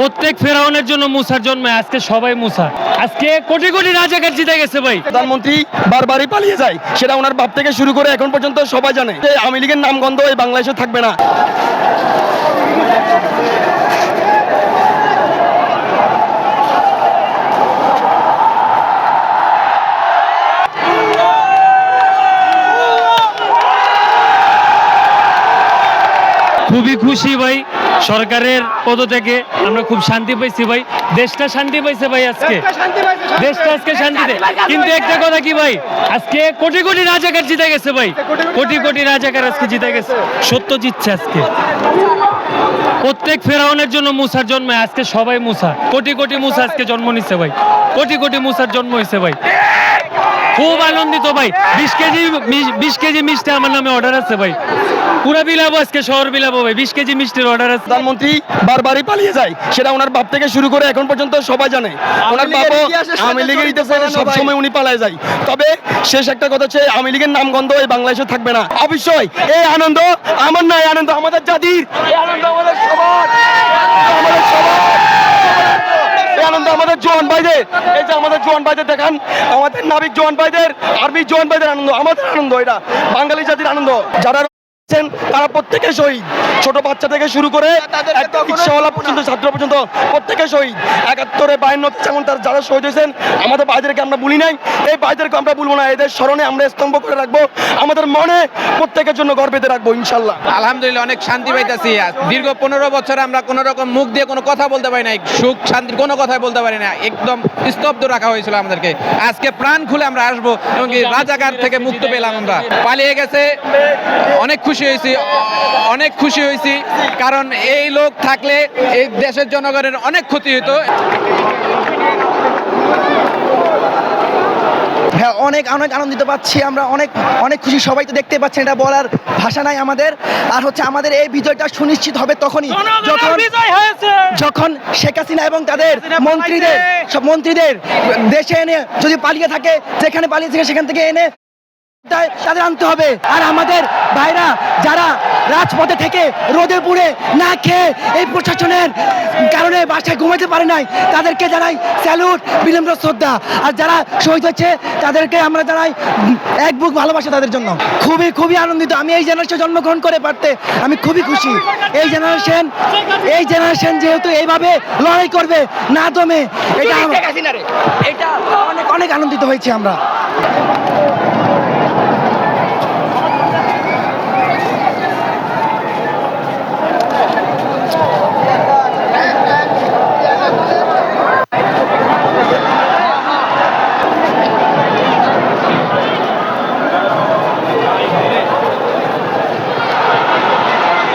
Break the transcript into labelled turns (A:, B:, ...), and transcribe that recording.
A: প্রত্যেক ফেরাউনের জন্য মুসার জন্মে আজকে সবাই মুসা। আজকে কোটি কোটি রাজাকার জিতে গেছে ভাই।
B: প্রধানমন্ত্রী বারবারই পালিয়ে যায় সেটা ওনার বাপ থেকে শুরু করে এখন পর্যন্ত সবাই জানে। যে আওয়ামী লীগের নামগন্ধ এই বাংলাদেশে থাকবে না।
A: খুবই খুশি ভাই। সরকারের পদ থেকে আমরা খুব শান্তি পাইছি ভাই। দেশটা শান্তি পাইছে ভাই আজকে। দেশটা আজকে শান্তিতে কিন্তু একটা কথা কি ভাই? আজকে কোটি কোটি রাজাকার জিতে গেছে ভাই। কোটি কোটি রাজাকার আজকে জিতে গেছে। সত্য জিতছে আজকে। প্রত্যেক ফেরাউনের জন্য মুসার জন্মে আজকে সবাই মুসা। কোটি কোটি মুসা আজকে জন্ম নিচ্ছে ভাই। কোটি কোটি মুসার জন্ম হয়েছে ভাই। খুব আনন্দিত ভাই। বিশ কেজি বিশ কেজি মিষ্টি আমার নামে অর্ডার আছে ভাই। পুরা বিলাবো আজকে শহর বিলাবো ভাই। বিশ কেজি মিষ্টির অর্ডার আছে।
B: প্রধানমন্ত্রী বারবারই পালিয়ে যায়। সেটা ওনার বাপ থেকে শুরু করে এখন পর্যন্ত সবাই জানে। ওনার বাবা আওয়ামী লীগের ইতিহাসে সবসময় উনি পালায় যায়। তবে শেষ একটা কথা হচ্ছে আওয়ামী লীগের নামগন্ধ এই বাংলাদেশে থাকবে না। অবশ্যই এই আনন্দ আমার নয় আনন্দ আমাদের জাতির এই আনন্দ আমাদের সবার আমাদের সবার এই আনন্দ আমাদের জোয়ান ভাইদের। এই যে আমাদের জোয়ান ভাইদের দেখান। আমাদের নাবিক জোয়ান ভাইদের আর্মি জোয়ান ভাইদের আনন্দ, আমাদের আনন্দ এটা, বাঙালি জাতির আনন্দ। যারা রয়েছেন তারা প্রত্যেকে শহীদ। ছোট বাচ্চা থেকে শুরু করে রিক্সাওয়ালা পর্যন্ত ছাত্র পর্যন্ত প্রত্যেকে শহীদ। একাত্তরে বায়ান্নতে যেমন তার যারা শহীদ হয়েছেন আমাদের ভাইদেরকে আমরা ভুলি নাই। এই ভাইদেরকে আমরা ভুলবো না এদের স্মরণে আমরা স্তম্ভ করে রাখব। আমাদের মনে প্রত্যেকের জন্য গর্বেতে রাখব ইনশাল্লাহ।
C: আলহামদুলিল্লাহ অনেক শান্তি পাইতেছি। দীর্ঘ পনেরো বছর আমরা কোনো রকম মুখ দিয়ে কোনো কথা বলতে পারি নাই সুখ শান্তির কোনো কথাই বলতে পারি না একদম স্তব্ধ রাখা হয়েছিল আমাদেরকে। আজকে প্রাণ খুলে আমরা আসব এবং রাজাকার থেকে মুক্ত পেলাম আমরা। পালিয়ে গেছে অনেক খুশি হয়েছি অনেক খুশি হয়েছি কারণ এই লোক থাকলে এই দেশের জনগণের অনেক ক্ষতি হতো।
D: হ্যাঁ অনেক অনেক আনন্দিত পাচ্ছি আমরা অনেক অনেক খুশি সবাই তো দেখতে পাচ্ছেন এটা বলার ভাষা নাই আমাদের। আর হচ্ছে আমাদের এই বিজয়টা সুনিশ্চিত হবে তখনই যখন যখন শেখ হাসিনা এবং তাদের মন্ত্রীদের সব মন্ত্রীদের দেশে এনে যদি পালিয়ে থাকে যেখানে পালিয়ে থাকে সেখান থেকে এনে তাদের আনতে হবে। আর আমাদের ভাইরা যারা রাজপথে থেকে রোদে পুড়ে না খেয়ে এই প্রশাসনের কারণে বাসায় ঘুমাতে পারে নাই তাদেরকে জানাই স্যালুট বিনম্র শ্রদ্ধা। আর যারা শহীদ হচ্ছে তাদেরকে আমরা জানাই এক বুক ভালোবাসা তাদের জন্য। খুবই খুবই আনন্দিত। আমি এই জেনারেশন জন্মগ্রহণ করে পারতে আমি খুবই খুশি। এই জেনারেশন এই জেনারেশন যেহেতু এইভাবে লড়াই করবে না দমে এটা এটা অনেক অনেক আনন্দিত হয়েছি আমরা।